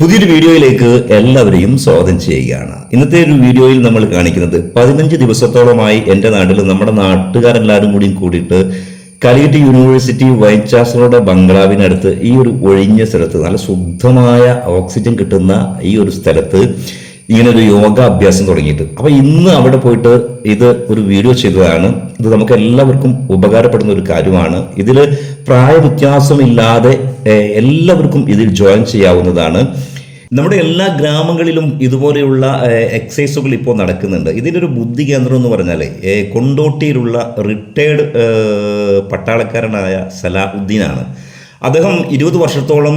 പുതിയൊരു വീഡിയോയിലേക്ക് എല്ലാവരെയും സ്വാഗതം ചെയ്യുകയാണ്. ഇന്നത്തെ ഒരു വീഡിയോയിൽ നമ്മൾ കാണിക്കുന്നത് പതിനഞ്ച് ദിവസത്തോളമായി എന്റെ നാട്ടിൽ നമ്മുടെ നാട്ടുകാരെല്ലാവരും കൂടി കൂടിയിട്ട് കാലിക്കറ്റ് യൂണിവേഴ്സിറ്റി വൈസ് ചാൻസലറുടെ ബംഗ്ലാവിനടുത്ത് ഈ ഒരു ഒഴിഞ്ഞ സ്ഥലത്ത് നല്ല ശുദ്ധമായ ഓക്സിജൻ കിട്ടുന്ന ഈ ഒരു സ്ഥലത്ത് ഇങ്ങനെ ഒരു യോഗ അഭ്യാസം തുടങ്ങിയിട്ട്. അപ്പൊ ഇന്ന് അവിടെ പോയിട്ട് ഇത് ഒരു വീഡിയോ ചെയ്തതാണ്. ഇത് നമുക്ക് എല്ലാവർക്കും ഉപകാരപ്പെടുന്ന ഒരു കാര്യമാണ്. ഇതിൽ പ്രായവ്യത്യാസമില്ലാതെ വ്യത്യാസമില്ലാതെ എല്ലാവർക്കും ഇതിൽ ജോയിൻ ചെയ്യാവുന്നതാണ്. നമ്മുടെ എല്ലാ ഗ്രാമങ്ങളിലും ഇതുപോലെയുള്ള എക്സസൈസുകൾ ഇപ്പോൾ നടക്കുന്നുണ്ട്. ഇതിന്റെ ഒരു ബുദ്ധി കേന്ദ്രം എന്ന് പറഞ്ഞാൽ കൊണ്ടോട്ടിയിലുള്ള റിട്ടയർഡ് പട്ടാളക്കാരനായ സലാഹുദ്ദീനാണ്. അദ്ദേഹം ഇരുപത് വർഷത്തോളം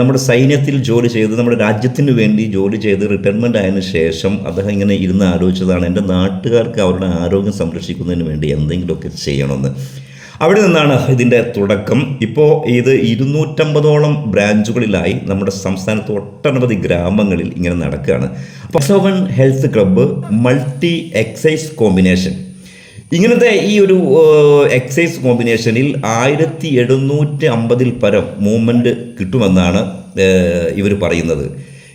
നമ്മുടെ സൈന്യത്തിൽ ജോലി ചെയ്ത് നമ്മുടെ രാജ്യത്തിന് വേണ്ടി ജോലി ചെയ്ത് റിട്ടയർമെന്റ് ആയതിനു ശേഷം അദ്ദേഹം ഇങ്ങനെ ഇരുന്ന് ആലോചിച്ചതാണ് എന്റെ നാട്ടുകാർക്ക് അവരുടെ ആരോഗ്യം സംരക്ഷിക്കുന്നതിന് വേണ്ടി എന്തെങ്കിലുമൊക്കെ ചെയ്യണമെന്ന്. അവിടെ നിന്നാണ് ഇതിന്റെ തുടക്കം. ഇപ്പോൾ ഇത് ഇരുന്നൂറ്റമ്പതോളം ബ്രാഞ്ചുകളിലായി നമ്മുടെ സംസ്ഥാനത്ത് ഒട്ടനവധി ഗ്രാമങ്ങളിൽ ഇങ്ങനെ നടക്കുകയാണ്. പസവൻ health club multi exercise combination ഇങ്ങനത്തെ ഈ ഒരു എക്സൈസ് കോമ്പിനേഷനിൽ ആയിരത്തി എഴുന്നൂറ്റി അമ്പതിൽ പരം മൂവ്മെന്റ് കിട്ടുമെന്നാണ് ഇവർ പറയുന്നത്.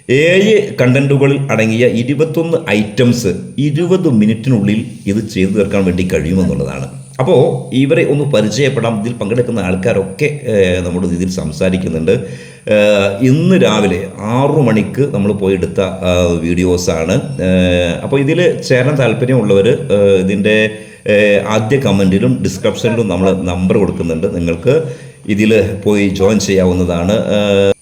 ഏഴ് കണ്ടന്റുകളിൽ അടങ്ങിയ ഇരുപത്തൊന്ന് ഐറ്റംസ് ഇരുപത് മിനിറ്റിനുള്ളിൽ ഇത് ചെയ്തു തീർക്കാൻ വേണ്ടി കഴിയുമെന്നുള്ളതാണ്. അപ്പോൾ ഇവരെ ഒന്ന് പരിചയപ്പെടാം. ഇതിൽ പങ്കെടുക്കുന്ന ആൾക്കാരൊക്കെ നമ്മുടെ ഇതിൽ സംസാരിക്കുന്നുണ്ട്. ഇന്ന് രാവിലെ ആറു മണിക്ക് നമ്മൾ പോയി എടുത്ത വീഡിയോസാണ്. അപ്പോൾ ഇതിൽ ചേരാൻ താല്പര്യമുള്ളവർ ഇതിന്റെ ആദ്യ കമന്റിലും ഡിസ്ക്രിപ്ഷനിലും നമ്മൾ നമ്പർ കൊടുക്കുന്നുണ്ട്. നിങ്ങൾക്ക് ഇതിൽ പോയി ജോയിൻ ചെയ്യാവുന്നതാണ്.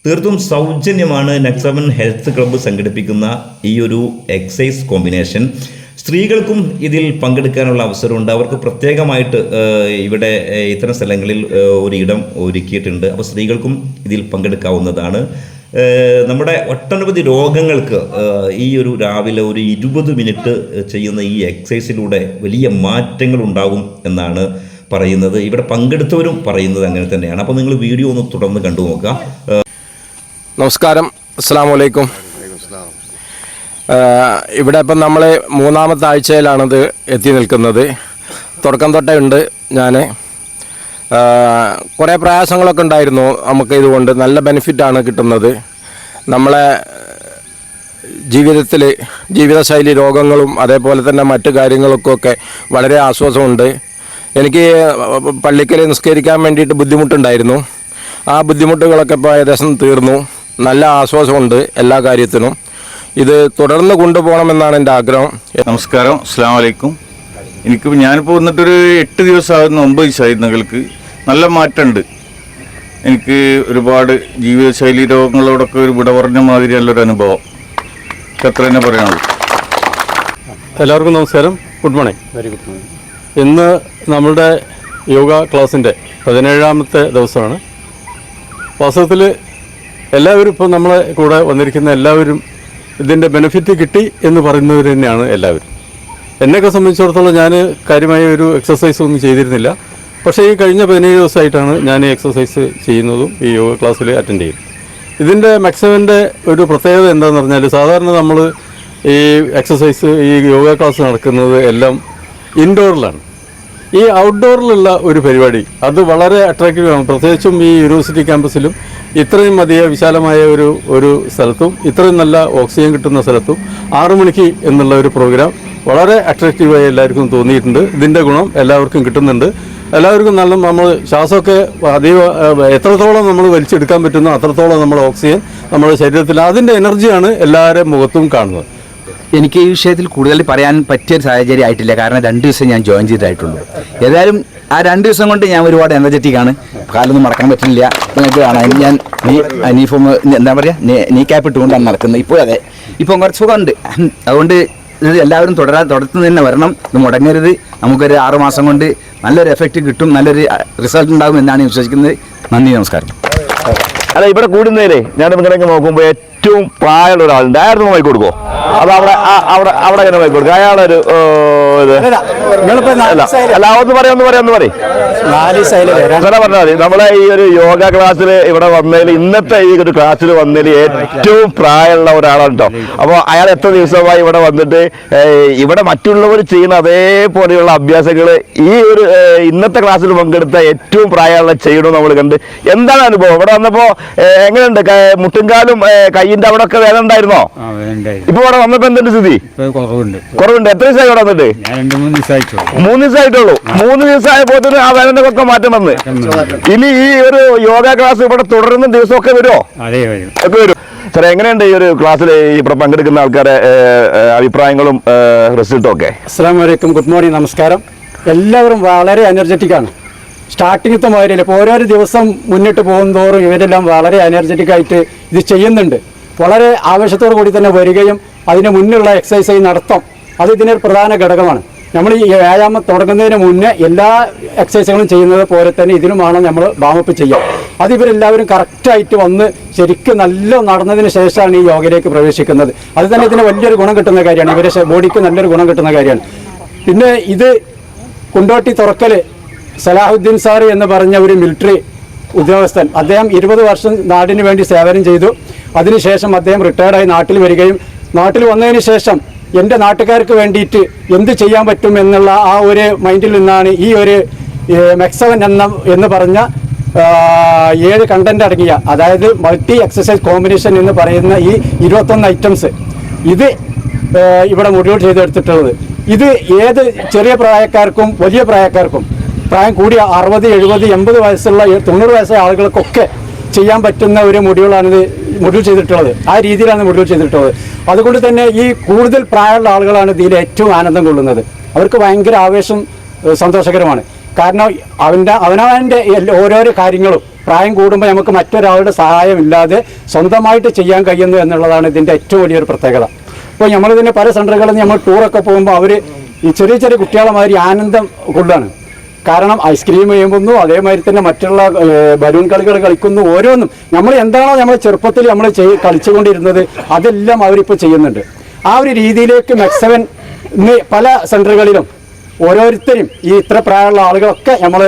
തീർത്തും സൗജന്യമാണ് നെക്സവൻ ഹെൽത്ത് ക്ലബ്ബ് സംഘടിപ്പിക്കുന്ന ഈ ഒരു എക്സൈസ് കോമ്പിനേഷൻ. സ്ത്രീകൾക്കും ഇതിൽ പങ്കെടുക്കാനുള്ള അവസരമുണ്ട്. അവർക്ക് പ്രത്യേകമായിട്ട് ഇവിടെ ഇത്തരം സ്ഥലങ്ങളിൽ ഒരിടം ഒരുക്കിയിട്ടുണ്ട്. അപ്പോൾ സ്ത്രീകൾക്കും ഇതിൽ പങ്കെടുക്കാവുന്നതാണ്. നമ്മുടെ ഒട്ടനവധി രോഗങ്ങൾക്ക് ഈ ഒരു രാവിലെ ഒരു ഇരുപത് മിനിറ്റ് ചെയ്യുന്ന ഈ എക്സസൈസിലൂടെ വലിയ മാറ്റങ്ങൾ ഉണ്ടാകും എന്നാണ് പറയുന്നത്. ഇവിടെ പങ്കെടുത്തവരും പറയുന്നത് അങ്ങനെ തന്നെയാണ്. അപ്പോൾ നിങ്ങൾ വീഡിയോ ഒന്ന് തുടർന്ന് കണ്ടു നോക്കുക. നമസ്കാരം. അസ്സാം വലൈക്കും ഇവിടെ ഇപ്പം നമ്മൾ മൂന്നാമത്തെ ആഴ്ചയിലാണിത് എത്തി നിൽക്കുന്നത്. തുടക്കം തൊട്ടേ ഉണ്ട് ഞാൻ കുറേ പ്രയാസങ്ങളൊക്കെ ഉണ്ടായിരുന്നു നമുക്ക് ഇതുകൊണ്ട്. നല്ല ബെനിഫിറ്റാണ് കിട്ടുന്നത്. നമ്മളെ ജീവിതത്തിൽ ജീവിതശൈലി രോഗങ്ങളും അതേപോലെ തന്നെ മറ്റു കാര്യങ്ങൾക്കൊക്കെ വളരെ ആശ്വാസമുണ്ട്. എനിക്ക് പള്ളിക്കൽ നിസ്കരിക്കാൻ വേണ്ടിയിട്ട് ബുദ്ധിമുട്ടുണ്ടായിരുന്നു. ആ ബുദ്ധിമുട്ടുകളൊക്കെ ഇപ്പോൾ ഏകദേശം തീർന്നു. നല്ല ആശ്വാസമുണ്ട് എല്ലാ കാര്യത്തിനും. ഇത് തുടർന്ന് കൊണ്ടുപോകണമെന്നാണ് എന്റെ ആഗ്രഹം. നമസ്കാരം. അസ്സാം വലൈക്കും എനിക്ക് ഞാനിപ്പോൾ വന്നിട്ടൊരു എട്ട് ദിവസമാകുന്ന ഒമ്പത് ദിവസമായി നിങ്ങൾക്ക്. നല്ല മാറ്റമുണ്ട്. എനിക്ക് ഒരുപാട് ജീവിതശൈലി രോഗങ്ങളോടൊക്കെ ഒരു വിട പറഞ്ഞ മാതിരി നല്ലൊരു അനുഭവം. എത്ര അത്ര തന്നെ പറയാനുള്ളൂ. എല്ലാവർക്കും നമസ്കാരം. Good morning very good morning ഇന്ന് നമ്മളുടെ യോഗ ക്ലാസ്സിന്റെ പതിനേഴാമത്തെ ദിവസമാണ്. വാസ്തവത്തിൽ എല്ലാവരും ഇപ്പോൾ നമ്മളെ കൂടെ വന്നിരിക്കുന്ന എല്ലാവരും ഇതിന്റെ ബെനിഫിറ്റ് കിട്ടി എന്ന് പറയുന്നവർ തന്നെയാണ് എല്ലാവരും. എന്നെയൊക്കെ സംബന്ധിച്ചിടത്തോളം ഞാൻ കാര്യമായ ഒരു എക്സസൈസ് ഒന്നും ചെയ്തിരുന്നില്ല. പക്ഷേ ഈ കഴിഞ്ഞ പതിനേഴ് ദിവസമായിട്ടാണ് ഞാൻ ഈ എക്സസൈസ് ചെയ്യുന്നതും ഈ യോഗ ക്ലാസ്സിൽ അറ്റൻഡ് ചെയ്യും ഇതിന്റെ മെക്സവന്റെ ഒരു പ്രത്യേകത എന്താണെന്ന് പറഞ്ഞാൽ സാധാരണ നമ്മൾ ഈ എക്സസൈസ് ഈ യോഗ ക്ലാസ് നടക്കുന്നത് എല്ലാം ഇൻഡോറിലാണ് ഈ ഔട്ട്ഡോറിലുള്ള ഒരു പരിപാടി അത് വളരെ അട്രാക്റ്റീവ് ആണ്. പ്രത്യേകിച്ചും ഈ യൂണിവേഴ്സിറ്റി ക്യാമ്പസിലും ഇത്രയും മതിയ വിശാലമായ ഒരു ഒരു സ്ഥലത്തും ഇത്രയും നല്ല ഓക്സിജൻ കിട്ടുന്ന സ്ഥലത്തും ആറു മണിക്ക് എന്നുള്ള ഒരു പ്രോഗ്രാം വളരെ അട്രാക്റ്റീവായി എല്ലാവർക്കും തോന്നിയിട്ടുണ്ട്. ഇതിന്റെ ഗുണം എല്ലാവർക്കും കിട്ടുന്നുണ്ട്. എല്ലാവർക്കും നല്ല നമ്മൾ ശ്വാസമൊക്കെ അതീവ എത്രത്തോളം നമ്മൾ വലിച്ചെടുക്കാൻ പറ്റുന്നോ അത്രത്തോളം നമ്മൾ ഓക്സിജൻ നമ്മുടെ ശരീരത്തിൽ അതിന്റെ എനർജിയാണ് എല്ലാവരുടെ മുഖത്തും കാണുന്നത്. എനിക്ക് ഈ വിഷയത്തിൽ കൂടുതൽ പറയാൻ പറ്റിയ സാഹചര്യം ആയിട്ടില്ല. കാരണം രണ്ട് ദിവസം ഞാൻ ജോയിൻ ചെയ്തായിട്ടുള്ളൂ. ഏതായാലും ആ രണ്ട് ദിവസം കൊണ്ട് ഞാൻ ഒരുപാട് എനർജറ്റിക് ആണ്. കാലൊന്നും മറക്കാൻ പറ്റില്ല നിങ്ങൾക്ക് കാണാം ഞാൻ നീ നീഫോം എന്താ പറയുക നീ ക്യാപ്പ് ഇട്ടുകൊണ്ടാണ് നടക്കുന്നത്. ഇപ്പോ അതെ. ഇപ്പം കുറച്ച് സുഖമുണ്ട്. അതുകൊണ്ട് ഇത് എല്ലാവരും തുടരാൻ തുടർന്ന് തന്നെ വരണം. ഇത് മുടങ്ങരുത്. നമുക്കൊരു ആറു മാസം കൊണ്ട് നല്ലൊരു എഫക്റ്റ് കിട്ടും. നല്ലൊരു റിസൾട്ട് ഉണ്ടാകും എന്നാണ് വിശ്വസിക്കുന്നത്. നന്ദി നമസ്കാരം. അല്ല ഇവിടെ കൂടുന്നതിലേ ഞാൻ ഇങ്ങനെ നോക്കുമ്പോ ഏറ്റവും പ്രായമുള്ള ഒരാളുണ്ട്. ആയിരുന്നു മൈക്ക് കൊടുക്കോ അത് അവിടെ അവിടെ അവിടെ ഇങ്ങനെ മൈക്ക് കൊടുക്കും? അയാളൊരു അല്ല ഒന്ന് പറയാം ഒന്ന് പറയാം ഒന്ന് പറയും. പറഞ്ഞാൽ മതി. നമ്മളെ ഈ ഒരു യോഗ ക്ലാസ്സിൽ ഇവിടെ വന്നതിൽ ഇന്നത്തെ ഈ ഒരു ക്ലാസ്സിൽ വന്നതിൽ ഏറ്റവും പ്രായമുള്ള ഒരാളാണ് കേട്ടോ അപ്പോൾ അയാൾ എത്ര ദിവസമായി ഇവിടെ വന്നിട്ട് ഇവിടെ മറ്റുള്ളവർ ചെയ്യുന്ന അതേപോലെയുള്ള അഭ്യാസങ്ങൾ ഈ ഒരു ഇന്നത്തെ ക്ലാസ്സിൽ പങ്കെടുത്ത ഏറ്റവും പ്രായമുള്ള ചെയ്യണമെന്ന് നമ്മൾ കണ്ട് എന്താണ് അനുഭവം? ഇവിടെ വന്നപ്പോൾ എങ്ങനെയുണ്ട്? മുട്ടുംകാലും കയ്യിന്റെ അവിടെ ഒക്കെ വേദന ഉണ്ടായിരുന്നോ? ഇപ്പൊ ഇവിടെ വന്നപ്പോ എന്തുണ്ട് സ്ഥിതി? കുറവുണ്ട്. കുറവുണ്ട്. എത്ര ദിവസമായി ഇവിടെ വന്നിട്ട്? മൂന്ന് ദിവസമായിട്ടുള്ളൂ. മൂന്ന് ദിവസമായപ്പോ ആ. വേദന ഒക്കെ മാറ്റം വന്ന്. ഇനി ഈ ഒരു യോഗ ക്ലാസ് ഇവിടെ തുടരുന്ന ദിവസമൊക്കെ വരുമോ? അതേ വരും. ഒക്കെ വരും. സാർ എങ്ങനെയുണ്ട് ഈ ഒരു ക്ലാസ്സിൽ ഇവിടെ പങ്കെടുക്കുന്ന ആൾക്കാരെ അഭിപ്രായങ്ങളും റിസൾട്ടും ഒക്കെ? അസ്സാം വലൈക്കും ഗുഡ് മോർണിംഗ്. നമസ്കാരം. എല്ലാവരും വളരെ എനർജറ്റിക് ആണ്. സ്റ്റാർട്ടിങ്ങത്തെ മാതിരിയല്ല. ഇപ്പോൾ ഓരോരോ ദിവസം മുന്നിട്ട് പോകും തോറും ഇവരെല്ലാം വളരെ എനർജറ്റിക് ആയിട്ട് ഇത് ചെയ്യുന്നുണ്ട്. വളരെ ആവേശത്തോടു കൂടി തന്നെ വരികയും അതിന് മുന്നിലുള്ള എക്സസൈസ് നടത്തം അത് ഇതിനൊരു പ്രധാന ഘടകമാണ്. നമ്മൾ ഈ വ്യായാമം തുടങ്ങുന്നതിന് മുന്നേ എല്ലാ എക്സസൈസുകളും ചെയ്യുന്നത് പോലെ തന്നെ ഇതിനുമാണ് നമ്മൾ വാമപ്പ് ചെയ്യുക. അത് ഇവരെല്ലാവരും കറക്റ്റായിട്ട് വന്ന് ശരിക്കും നല്ല നടന്നതിന് ശേഷമാണ് ഈ യോഗയിലേക്ക് പ്രവേശിക്കുന്നത്. അത് തന്നെ ഇതിന് വലിയൊരു ഗുണം കിട്ടുന്ന കാര്യമാണ്. ഇവരെ ബോഡിക്ക് നല്ലൊരു ഗുണം കിട്ടുന്ന കാര്യമാണ്. പിന്നെ ഇത് കുണ്ടോട്ടി തുറക്കൽ സലാഹുദ്ദീൻ സാർ എന്ന് പറഞ്ഞ ഒരു മിലിറ്ററി ഉദ്യോഗസ്ഥൻ അദ്ദേഹം ഇരുപത് വർഷം നാടിന് വേണ്ടി സേവനം ചെയ്തു. അതിനുശേഷം അദ്ദേഹം റിട്ടയർഡായി നാട്ടിൽ വരികയും നാട്ടിൽ വന്നതിന് ശേഷം എന്റെ നാട്ടുകാർക്ക് വേണ്ടിയിട്ട് എന്ത് ചെയ്യാൻ പറ്റും എന്നുള്ള ആ ഒരു മൈൻഡിൽ നിന്നാണ് ഈ ഒരു മെക്സവൻ എന്ന എന്ന് പറഞ്ഞ ഏഴ് കണ്ടന്റ് അടങ്ങിയ അതായത് മൾട്ടി എക്സസൈസ് കോമ്പിനേഷൻ എന്ന് പറയുന്ന ഈ ഇരുപത്തൊന്ന് ഐറ്റംസ് ഇത് ഇവിടെ മുഴുവൻ ചെയ്തെടുത്തിട്ടുള്ളത്. ഇത് ഏത് ചെറിയ പ്രായക്കാർക്കും വലിയ പ്രായക്കാർക്കും പ്രായം കൂടിയ അറുപത് എഴുപത് എൺപത് വയസ്സുള്ള തൊണ്ണൂറ് വയസ്സായ ആളുകൾക്കൊക്കെ ചെയ്യാൻ പറ്റുന്ന ഒരു മൊഡ്യൂളാണിത് മൊഡ്യൂൾ ചെയ്തിട്ടുള്ളത്. ആ രീതിയിലാണ് മൊഡ്യൂൾ ചെയ്തിട്ടുള്ളത്. അതുകൊണ്ട് തന്നെ ഈ കൂടുതൽ പ്രായമുള്ള ആളുകളാണ് ഇതിൽ ഏറ്റവും ആനന്ദം കൊള്ളുന്നത്. അവർക്ക് ഭയങ്കര ആവേശം സന്തോഷകരമാണ്. കാരണം അവന്റെ അവനവന്റെ ഓരോരോ കാര്യങ്ങളും പ്രായം കൂടുമ്പോൾ നമുക്ക് മറ്റൊരാളുടെ സഹായമില്ലാതെ സ്വന്തമായിട്ട് ചെയ്യാൻ കഴിയുന്നു എന്നുള്ളതാണ് ഇതിന്റെ ഏറ്റവും വലിയൊരു പ്രത്യേകത. ഇപ്പോൾ നമ്മളിതിന്റെ പല സെന്ററുകളിൽ നമ്മൾ ടൂറൊക്കെ പോകുമ്പോൾ അവർ ഈ ചെറിയ ചെറിയ കുട്ടികളെ മാതിരി ആനന്ദം കൊള്ളുകയാണ്. കാരണം ഐസ്ക്രീം ചെയ്യുമ്പോൾ അതേമാതിരി തന്നെ മറ്റുള്ള ബലൂൺ കളികൾ കളിക്കുന്നു ഓരോന്നും. നമ്മൾ എന്താണോ നമ്മൾ ചെറുപ്പത്തിൽ നമ്മൾ കളിച്ചുകൊണ്ടിരുന്നത് അതെല്ലാം അവരിപ്പോൾ ചെയ്യുന്നുണ്ട്. ആ ഒരു രീതിയിലേക്ക് മെക്സവൻ പല സെന്ററുകളിലും ഓരോരുത്തരും ഈ ഇത്ര പ്രായമുള്ള ആളുകളൊക്കെ നമ്മൾ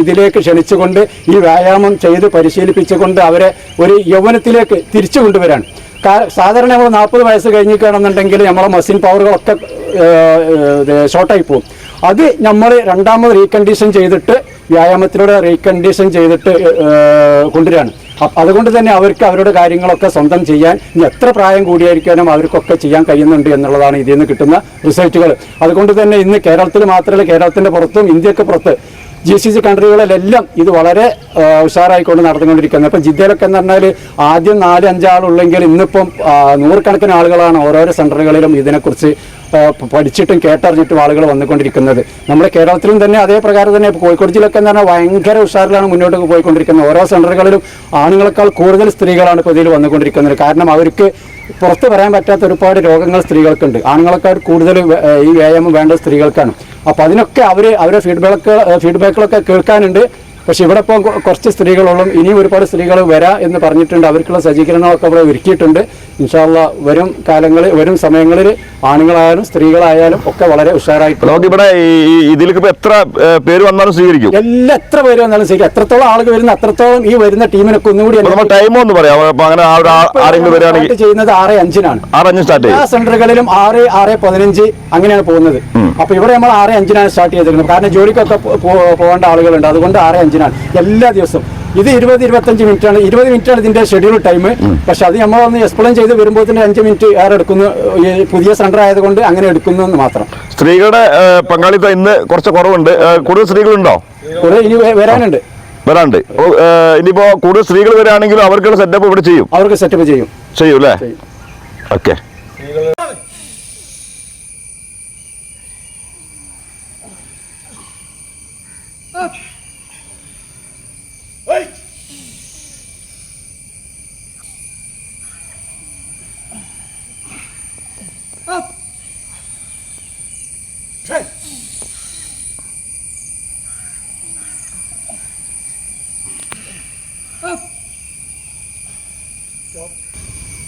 ഇതിലേക്ക് ക്ഷണിച്ചുകൊണ്ട് ഈ വ്യായാമം ചെയ്ത് പരിശീലിപ്പിച്ചുകൊണ്ട് അവരെ ഒരു യൗവനത്തിലേക്ക് തിരിച്ചു കൊണ്ടുവരാൻ സാധാരണ നമ്മൾ നാൽപ്പത് വയസ്സ് കഴിഞ്ഞിരിക്കുകയാണെന്നുണ്ടെങ്കിൽ നമ്മളെ മസിൻ പവറുകളൊക്കെ ഷോർട്ടായി പോകും. അത് നമ്മൾ രണ്ടാമത് റീകണ്ടീഷൻ ചെയ്തിട്ട് വ്യായാമത്തിലൂടെ റീകണ്ടീഷൻ ചെയ്തിട്ട് കൊണ്ടുവരികയാണ്. അതുകൊണ്ട് തന്നെ അവർക്ക് അവരുടെ കാര്യങ്ങളൊക്കെ സ്വന്തം ചെയ്യാൻ ഇനി എത്ര പ്രായം കൂടിയായിരിക്കാനും അവർക്കൊക്കെ ചെയ്യാൻ കഴിയുന്നുണ്ട് എന്നുള്ളതാണ് ഇതിൽ നിന്ന് കിട്ടുന്ന റിസൾട്ടുകൾ. അതുകൊണ്ട് തന്നെ ഇന്ന് കേരളത്തിൽ മാത്രമല്ല കേരളത്തിന്റെ പുറത്തും ഇന്ത്യയ്ക്ക് പുറത്ത് ജി സി സി കൺട്രികളിലെല്ലാം ഇത് വളരെ ഉഷാറായിക്കൊണ്ട് നടന്നുകൊണ്ടിരിക്കുന്നത്. ഇപ്പം ജിദ്ദയിലൊക്കെ എന്ന് പറഞ്ഞാൽ ആദ്യം നാല് അഞ്ചാളുള്ളെങ്കിൽ ഇന്നിപ്പം നൂറുകണക്കിന് ആളുകളാണ് ഓരോരോ സെന്ററുകളിലും ഇതിനെക്കുറിച്ച് പഠിച്ചിട്ടും കേട്ടറിഞ്ഞിട്ടും ആളുകൾ വന്നുകൊണ്ടിരിക്കുന്നത്. നമ്മുടെ കേരളത്തിലും തന്നെ അതേ പ്രകാരം തന്നെ കോഴിക്കോട് ജില്ലയൊക്കെ എന്ന് പറഞ്ഞാൽ ഭയങ്കര ഉഷാറിലാണ് മുന്നോട്ട് പോയിക്കൊണ്ടിരിക്കുന്നത്. ഓരോ സെന്ററുകളിലും ആണുങ്ങളെക്കാൾ കൂടുതൽ സ്ത്രീകളാണ് ഇപ്പോൾ ഇതിൽ വന്നുകൊണ്ടിരിക്കുന്നത്. കാരണം അവർക്ക് പുറത്ത് പറയാൻ പറ്റാത്ത ഒരുപാട് രോഗങ്ങൾ സ്ത്രീകൾക്കുണ്ട്. ആണുങ്ങളെക്കാൾ കൂടുതൽ ഈ വ്യായാമം വേണ്ട സ്ത്രീകൾക്കാണ്. അപ്പോൾ അതിനൊക്കെ അവർ അവരെ ഫീഡ്ബാക്ക് ഫീഡ്ബാക്കുകളൊക്കെ കേൾക്കാനുണ്ട്. പക്ഷെ ഇവിടെ ഇപ്പോൾ കുറച്ച് സ്ത്രീകളുള്ളും ഇനിയും ഒരുപാട് സ്ത്രീകൾ വരാം എന്ന് പറഞ്ഞിട്ടുണ്ട്. അവർക്കുള്ള സജ്ജീകരണങ്ങളൊക്കെ ഇവിടെ ഒരുക്കിയിട്ടുണ്ട്. ഇൻഷാല്ല വരും കാലങ്ങളിൽ വരും സമയങ്ങളിൽ ആണുങ്ങളായാലും സ്ത്രീകളായാലും ഒക്കെ വളരെ ഉഷാറായിട്ട് നമുക്കിവിടെ ഇവിടെ ഇതിലേക്ക് എത്ര പേര് വന്നാലും സ്വീകരിക്കും? എല്ലാ എത്ര പേര് വന്നാലും സ്വീകരിക്കും. എത്രത്തോളം ആളുകൾ വരുന്ന അത്രത്തോളം ഈ വരുന്ന ടീമിനൊക്കെ ഒന്നുകൂടി ടൈം ഒന്ന് പറയാം. അങ്ങനെ ആരെങ്കിലും വരികയാണെങ്കിൽ ചെയ്യുന്നത് ആറ് അഞ്ചിനാണ്. സ്റ്റാർട്ട് എല്ലാ സെന്ററുകളിലും ആറ് ആറ് പതിനഞ്ച് അങ്ങനെയാണ് പോകുന്നത്. അപ്പൊ ഇവിടെ നമ്മൾ ആറ് അഞ്ചിനാണ് സ്റ്റാർട്ട് ചെയ്തിരിക്കുന്നത്. കാരണം ജോലിക്കൊക്കെ പോകേണ്ട ആളുകളുണ്ട്. അതുകൊണ്ട് ആറ് അഞ്ചിനാണ് എല്ലാ ദിവസവും. ഇത് ഇരുപത് ഇരുപത്തഞ്ച് മിനിറ്റ് ആണ് ഇരുപത് മിനിറ്റ് ആണ് ഇതിന്റെ ഷെഡ്യൂൾ ടൈം പക്ഷെ അത് നമ്മൾ ഒന്ന് എക്സ്പ്ലെയിൻ ചെയ്ത് വരുമ്പോൾ തന്നെ അഞ്ച് മിനിറ്റ് ഏറെ എടുക്കുന്നു. പുതിയ സെന്റർ ആയതുകൊണ്ട് അങ്ങനെ എടുക്കുന്നു എന്ന് മാത്രം. സ്ത്രീകളുടെ പങ്കാളിത്തം ഇന്ന് കുറച്ച് കുറവുണ്ട്. കൂടുതൽ സ്ത്രീകളുണ്ടോ? കുറെ ഇനി വരാനുണ്ട്. വരാനുണ്ട്. വരാണ്ട് ഇനിയിപ്പോ കൂടുതൽ സ്ത്രീകൾ വരാണെങ്കിലും അവർക്കുള്ള സെറ്റപ്പ് ഇവിടെ ചെയ്യും. അവർക്ക് സെറ്റപ്പ് ചെയ്യും. ചെയ്യും. അല്ലേ ഓക്കെ.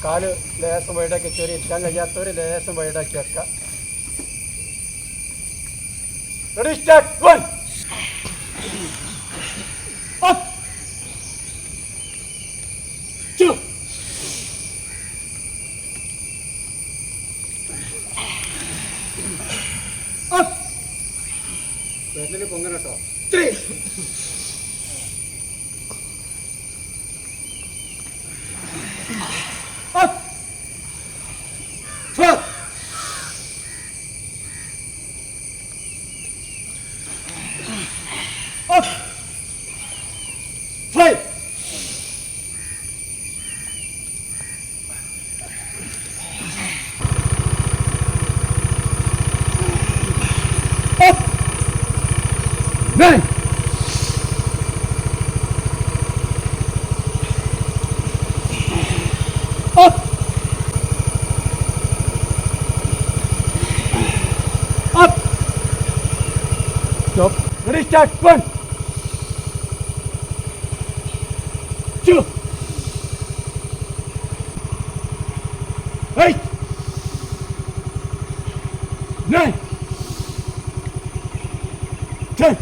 കാൽ ലേശം വൈഡാക്കി കയറി ഇരിക്കാൻ കഴിയാത്തവർ ലേശം വൈഡാക്കി വെക്കാം. റെഡി സ്റ്റാർട്ട് വൺ ടു പൊങ്ങന കേട്ടോ. ത്രീ पोलीस आठवण नाही चल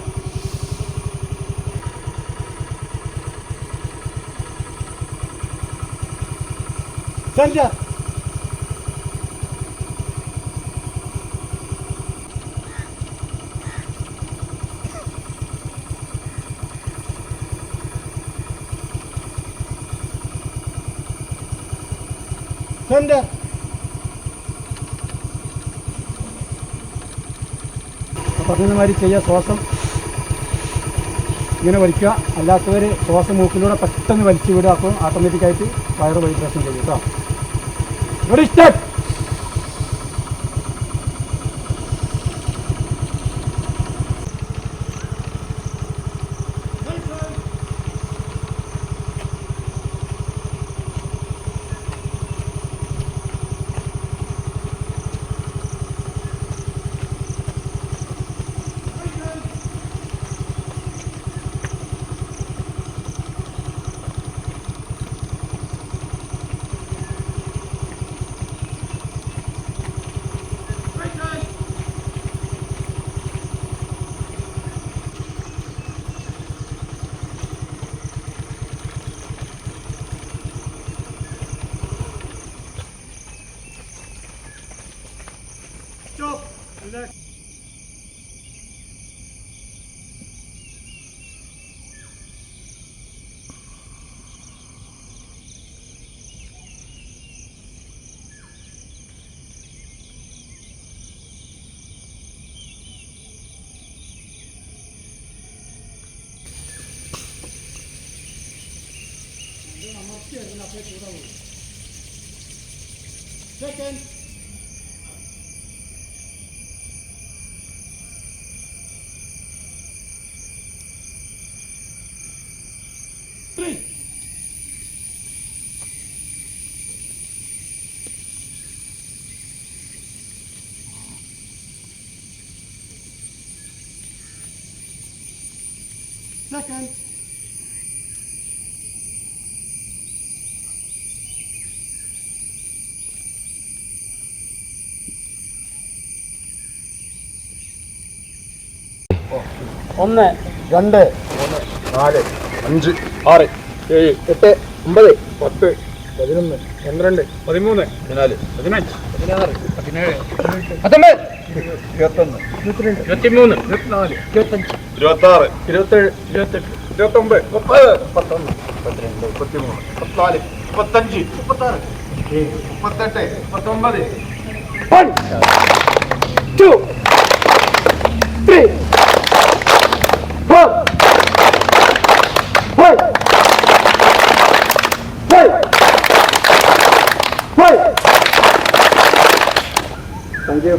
चल जा Sandra. പറഞ്ഞമാതിരി ചെയ്യുക ശ്വാസം. ഇങ്ങനെ വലിക്കുക. അല്ലാത്തവർ ശ്വാസം മൂക്കിലൂടെ പെട്ടെന്ന് വലിച്ചു വിടുക. അപ്പോൾ ഓട്ടോമാറ്റിക്കായിട്ട് വയറ് വൈബ്രേഷൻ ചെയ്യും കേട്ടോ. আপনার সাথে কথা বলবো সেকেন্ড Second. ഒന്ന് രണ്ട് മൂന്ന് നാല് അഞ്ച് ആറ് ഏഴ് എട്ട് ഒമ്പത് പത്ത് പതിനൊന്ന് പന്ത്രണ്ട് പതിമൂന്ന് പതിനാല് പതിനഞ്ച് പതിനാറ് പതിനേഴ് പത്തൊമ്പത് ഇരുപത്തൊന്ന് ഇരുപത്തിരണ്ട് ഇരുപത്തിമൂന്ന് ഇരുപത്തിനാല് ഇരുപത്തഞ്ച് ഇരുപത്തി ആറ് ഇരുപത്തേഴ് ഇരുപത്തെട്ട് ഇരുപത്തൊമ്പത് മുപ്പത് മുപ്പത്തൊന്ന് മുപ്പത്തിരണ്ട് മുപ്പത്തിമൂന്ന് മുപ്പത്തിനാല് മുപ്പത്തഞ്ച് മുപ്പത്താറ് മുപ്പത്തെട്ട് മുപ്പത്തൊമ്പത് One, two, three, যে